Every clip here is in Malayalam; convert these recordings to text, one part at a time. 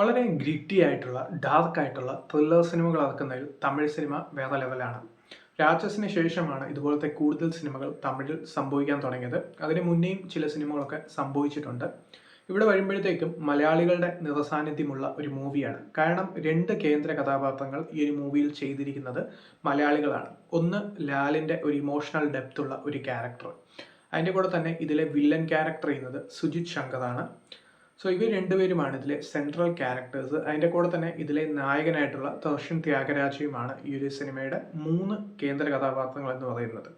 വളരെ ഗ്രിറ്റി ആയിട്ടുള്ള ഡാർക്ക് ആയിട്ടുള്ള ത്രില്ലർ സിനിമകൾ ഇറക്കുന്നതിൽ തമിഴ് സിനിമ വേറെ ലെവലാണ് രാക്ഷസിന് ശേഷമാണ് ഇതുപോലത്തെ കൂടുതൽ സിനിമകൾ തമിഴിൽ സംഭവിക്കാൻ തുടങ്ങിയത്. അതിന് മുന്നേയും ചില സിനിമകളൊക്കെ സംഭവിച്ചിട്ടുണ്ട്. ഇവിടെ വരുമ്പോഴത്തേക്കും മലയാളികളുടെ നിറസാന്നിധ്യമുള്ള ഒരു മൂവിയാണ് കാരണം രണ്ട് കേന്ദ്ര കഥാപാത്രങ്ങൾ ഈ ഒരു മൂവിയിൽ ചെയ്തിരിക്കുന്നത് മലയാളികളാണ്. ഒന്ന് ലാലിന്റെ ഒരു ഇമോഷണൽ ഡെപ്ത് ഉള്ള ഒരു ക്യാരക്ടർ അതിന്റെ കൂടെ തന്നെ ഇതിലെ വില്ലൻ ക്യാരക്ടർ ചെയ്യുന്നത് സുജിത് ശങ്കറാണ്. സോ ഇവർ രണ്ടുപേരുമാണ് ഇതിലെ സെൻട്രൽ ക്യാരക്ടേഴ്സ് അതിന്റെ കൂടെ തന്നെ ഇതിലെ നായകനായിട്ടുള്ള ദർശൻ ത്യാഗരാജയുമാണ് ഈ ഒരു സിനിമയുടെ മൂന്ന് കേന്ദ്ര കഥാപാത്രങ്ങൾ എന്ന് പറയുന്നത്.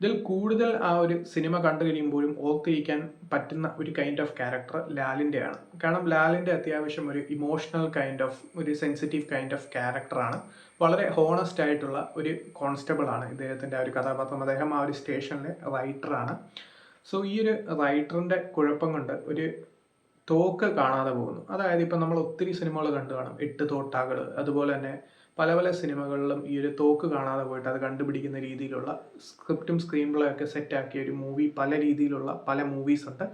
ഇതിൽ കൂടുതൽ ആ ഒരു സിനിമ കണ്ടു കഴിയുമ്പോഴും ഓർത്തിരിക്കാൻ പറ്റുന്ന ഒരു കൈൻഡ് ഓഫ് ക്യാരക്ടർ ലാലിന്റെയാണ്. കാരണം ലാലിന്റെ അത്യാവശ്യം ഒരു ഇമോഷണൽ കൈൻഡ് ഓഫ് ഒരു സെൻസിറ്റീവ് കൈൻഡ് ഓഫ് ക്യാരക്ടറാണ് വളരെ ഹോണസ്റ്റ് ആയിട്ടുള്ള ഒരു കോൺസ്റ്റബിൾ ആണ് ഇദ്ദേഹത്തിന്റെ ആ ഒരു കഥാപാത്രം. അദ്ദേഹം ആ ഒരു സ്റ്റേഷനിലെ റൈറ്ററാണ് സോ ഈ ഒരു റൈറ്ററിന്റെ കുഴപ്പം കൊണ്ട് ഒരു തോക്ക് കാണാതെ പോകുന്നു. അതായത് ഇപ്പം നമ്മൾ ഒത്തിരി സിനിമകൾ കണ്ടു കാണും. എട്ട് തോട്ടാകൾ അതുപോലെ തന്നെ പല പല സിനിമകളിലും ഈ ഒരു തോക്ക് കാണാതെ പോയിട്ട് അത് കണ്ടുപിടിക്കുന്ന രീതിയിലുള്ള സ്ക്രിപ്റ്റും സ്ക്രീൻ പ്ലേ ഒക്കെ സെറ്റാക്കിയ ഒരു മൂവി പല രീതിയിലുള്ള പല മൂവീസ് ഉണ്ട്.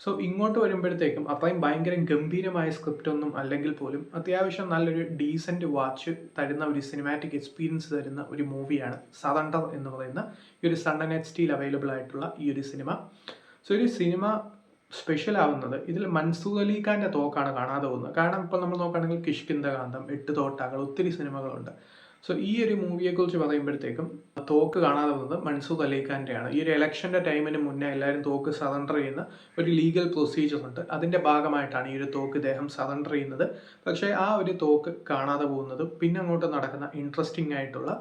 സോ ഇങ്ങോട്ട് വരുമ്പോഴത്തേക്കും അത്രയും ഭയങ്കര ഗംഭീരമായ സ്ക്രിപ്റ്റ് ഒന്നും അല്ലെങ്കിൽ പോലും അത്യാവശ്യം നല്ലൊരു ഡീസന്റ് വാച്ച് തരുന്ന ഒരു സിനിമാറ്റിക് എക്സ്പീരിയൻസ് തരുന്ന ഒരു മൂവിയാണ് സതണ്ടർ എന്ന് പറയുന്ന ഈ ഒരു സണ്ടൻ എച്ച് സ്റ്റീൽ അവൈലബിൾ ആയിട്ടുള്ള ഈ ഒരു സിനിമ സോ ഒരു സിനിമ സ്പെഷ്യൽ ആവുന്നത്. ഇതിൽ മൻസൂർ അലി ഖാന്റെ തോക്കാണ് കാണാതെ പോകുന്നത്. കാരണം ഇപ്പോൾ നമ്മൾ നോക്കുകയാണെങ്കിൽ കിഷ്കിന്ദകാന്തം എട്ട് തോട്ടാകൾ ഒത്തിരി സിനിമകളുണ്ട്. സോ ഈ ഒരു മൂവിയെക്കുറിച്ച് പറയുമ്പോഴത്തേക്കും തോക്ക് കാണാതെ പോകുന്നത് മൻസൂർ അലി ഖാന്റെയാണ് ഈ ഒരു ഇലക്ഷന്റെ ടൈമിന് മുന്നേ എല്ലാവരും തോക്ക് സറണ്ടർ ചെയ്യുന്ന ഒരു ലീഗൽ പ്രൊസീജിയർ ഉണ്ട്. അതിന്റെ ഭാഗമായിട്ടാണ് ഈ ഒരു തോക്ക് ഇദ്ദേഹം സറണ്ടർ ചെയ്യുന്നത്. പക്ഷേ ആ ഒരു തോക്ക് കാണാതെ പോകുന്നത് പിന്നെ അങ്ങോട്ട് നടക്കുന്ന ഇൻട്രസ്റ്റിംഗ് ആയിട്ടുള്ള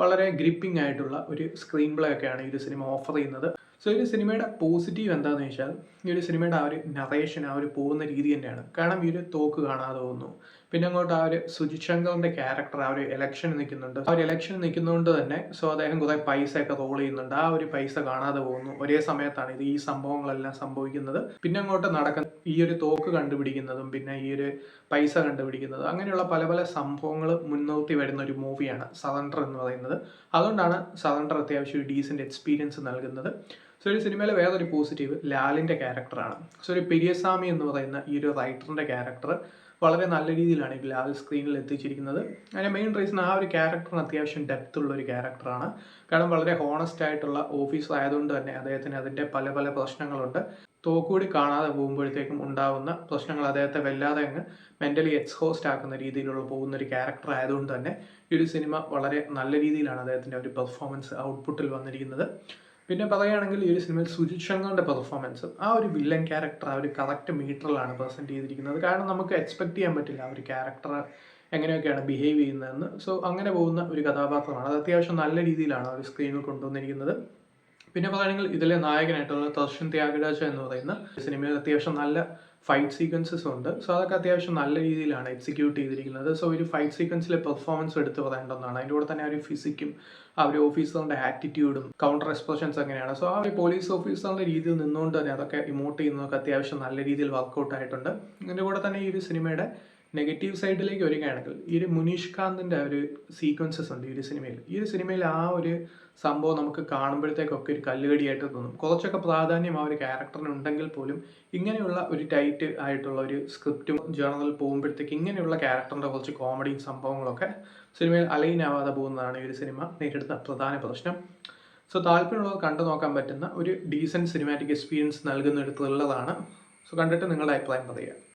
വളരെ ഗ്രിപ്പിംഗ് ആയിട്ടുള്ള ഒരു സ്ക്രീൻ പ്ലേ ഒക്കെയാണ് ഈ ഒരു സിനിമ ഓഫർ ചെയ്യുന്നത്. സോ ഈ ഒരു സിനിമയുടെ പോസിറ്റീവ് എന്താണെന്ന് വെച്ചാൽ ഈ ഒരു സിനിമയുടെ ആ ഒരു നറേഷൻ ആ ഒരു പോകുന്ന രീതി തന്നെയാണ്. കാരണം ഈ ഒരു തോക്ക് കാണാതെ പോകുന്നു. പിന്നെ അങ്ങോട്ട് ആ ഒരു സുജിത് ശങ്കറിന്റെ ക്യാരക്ടർ ആ ഒരു ഇലക്ഷൻ നിൽക്കുന്നുണ്ട്. ആ ഒരു ഇലക്ഷൻ നിൽക്കുന്നതുകൊണ്ട് തന്നെ സോ അദ്ദേഹം കുറേ പൈസ ഒക്കെ റോൾ ചെയ്യുന്നുണ്ട്. ആ ഒരു പൈസ കാണാതെ പോകുന്നു. ഒരേ സമയത്താണ് ഇത് ഈ സംഭവങ്ങളെല്ലാം സംഭവിക്കുന്നത്. പിന്നെ അങ്ങോട്ട് നടക്കുന്ന ഈ ഒരു തോക്ക് കണ്ടുപിടിക്കുന്നതും പിന്നെ ഈ ഒരു പൈസ കണ്ടുപിടിക്കുന്നതും അങ്ങനെയുള്ള പല പല സംഭവങ്ങൾ മുൻനിർത്തി വരുന്ന ഒരു മൂവിയാണ് സറണ്ടർ എന്ന് പറയുന്നത്. അതുകൊണ്ടാണ് സറണ്ടർ അത്യാവശ്യം ഒരു ഡീസന്റ് എക്സ്പീരിയൻസ് നൽകുന്നത്. സോ ഒരു സിനിമയിലെ വേറൊരു പോസിറ്റീവ് ലാലിന്റെ ക്യാരക്ടറാണ് സോ ഒരു പെരിയസ്വാമി എന്ന് പറയുന്ന ഈ ഒരു റൈറ്ററിന്റെ ക്യാരക്ടർ വളരെ നല്ല രീതിയിലാണ് ഈ ലാൽ സ്ക്രീനിൽ എത്തിച്ചിരിക്കുന്നത്. അതിന്റെ മെയിൻ റീസൺ ആ ഒരു ക്യാരക്ടറിന് അത്യാവശ്യം ഡെപ്ത് ഉള്ള ഒരു ക്യാരക്ടറാണ് കാരണം വളരെ ഹോണസ്റ്റ് ആയിട്ടുള്ള ഓഫീസർ ആയതുകൊണ്ട് തന്നെ അദ്ദേഹത്തിന് അതിന്റെ പല പല പ്രശ്നങ്ങളുണ്ട്. തോക്കൂടി കാണാതെ പോകുമ്പോഴത്തേക്കും ഉണ്ടാകുന്ന പ്രശ്നങ്ങൾ അദ്ദേഹത്തെ വല്ലാതെ അങ്ങ് മെന്റലി എക്സ്ഹോസ്റ്റ് ആക്കുന്ന രീതിയിലുള്ള പോകുന്ന ഒരു ക്യാരക്ടർ ആയതുകൊണ്ട് തന്നെ ഈ ഒരു സിനിമ വളരെ നല്ല രീതിയിലാണ് അദ്ദേഹത്തിന്റെ ഒരു പെർഫോമൻസ് ഔട്ട്പുട്ടിൽ വന്നിരിക്കുന്നത്. പിന്നെ പറയുകയാണെങ്കിൽ ഈ ഒരു സിനിമയിൽ സുജിത് ശങ്കറിന്റെ പെർഫോമൻസ് ആ ഒരു വില്ലൻ ക്യാരക്ടർ ആ ഒരു കറക്റ്റ് മീറ്ററിലാണ് പ്രസന്റ് ചെയ്തിരിക്കുന്നത്. കാരണം നമുക്ക് എക്സ്പെക്ട് ചെയ്യാൻ പറ്റില്ല ആ ഒരു ക്യാരക്ടർ എങ്ങനെയൊക്കെയാണ് ബിഹേവ് ചെയ്യുന്നതെന്ന്. സോ അങ്ങനെ പോകുന്ന ഒരു കഥാപാത്രമാണ്. അത് അത്യാവശ്യം നല്ല രീതിയിലാണ് ഒരു സ്ക്രീനിൽ കൊണ്ടുവന്നിരിക്കുന്നത്. പിന്നെ പറയുകയാണെങ്കിൽ ഇതിലെ നായകനായിട്ടുള്ള ദർശൻ ത്യാഗരാജ എന്ന് പറയുന്ന സിനിമയിൽ അത്യാവശ്യം നല്ല ഫൈറ്റ് സീക്വൻസസ് ഉണ്ട്. സോ അതൊക്കെ അത്യാവശ്യം നല്ല രീതിയിലാണ് എക്സിക്യൂട്ട് ചെയ്തിരിക്കുന്നത്. സോ ഒരു ഫൈറ്റ് സീക്വൻസിലെ പെർഫോമൻസ് എടുത്ത് പറയേണ്ടതാണ്. അതിന്റെ കൂടെ തന്നെ ഒരു ഫിസിക്കും ആ ഒരു ഓഫീസറിന്റെ ആറ്റിറ്റ്യൂഡും കൗണ്ടർ എക്സ്പ്രഷൻസ് അങ്ങനെയാണ്. സോ ആ ഒരു പോലീസ് ഓഫീസറിന്റെ രീതിയിൽ നിന്നുകൊണ്ട് തന്നെ അതൊക്കെ ഇമോട്ട് ചെയ്യുന്നതൊക്കെ അത്യാവശ്യം നല്ല രീതിയിൽ വർക്കൗട്ട് ആയിട്ടുണ്ട്. ഇതിന്റെ കൂടെ തന്നെ ഈ ഒരു സിനിമയുടെ നെഗറ്റീവ് സൈഡിലേക്ക് വരികയാണെങ്കിൽ ഈ ഒരു മുനീഷ് കാന്തിന്റെ ഒരു സീക്വൻസസ് ഉണ്ട് ഈ ഒരു സിനിമയിൽ. ഈ ഒരു സിനിമയിൽ ആ ഒരു സംഭവം നമുക്ക് കാണുമ്പോഴത്തേക്കൊക്കെ ഒരു കല്ലുകടിയായിട്ട് തോന്നും. കുറച്ചൊക്കെ പ്രാധാന്യം ആ ഒരു ക്യാരക്ടറിന് ഉണ്ടെങ്കിൽ പോലും ഇങ്ങനെയുള്ള ഒരു ടൈറ്റ് ആയിട്ടുള്ള ഒരു സ്ക്രിപ്റ്റും ജേണലിൽ പോകുമ്പോഴത്തേക്ക് ഇങ്ങനെയുള്ള ക്യാരക്ടറിന്റെ കുറച്ച് കോമഡിയും സംഭവങ്ങളൊക്കെ സിനിമയിൽ അലൈൻ ആവാതെ പോകുന്നതാണ് ഈ ഒരു സിനിമ നേരിടുന്ന പ്രധാന പ്രശ്നം. സോ താല്പര്യമുള്ളവർ കണ്ടു നോക്കാൻ പറ്റുന്ന ഒരു ഡീസന്റ് സിനിമാറ്റിക് എക്സ്പീരിയൻസ് നൽകുന്ന ഒരു സോ കണ്ടിട്ട് നിങ്ങളുടെ അഭിപ്രായം പറയുക.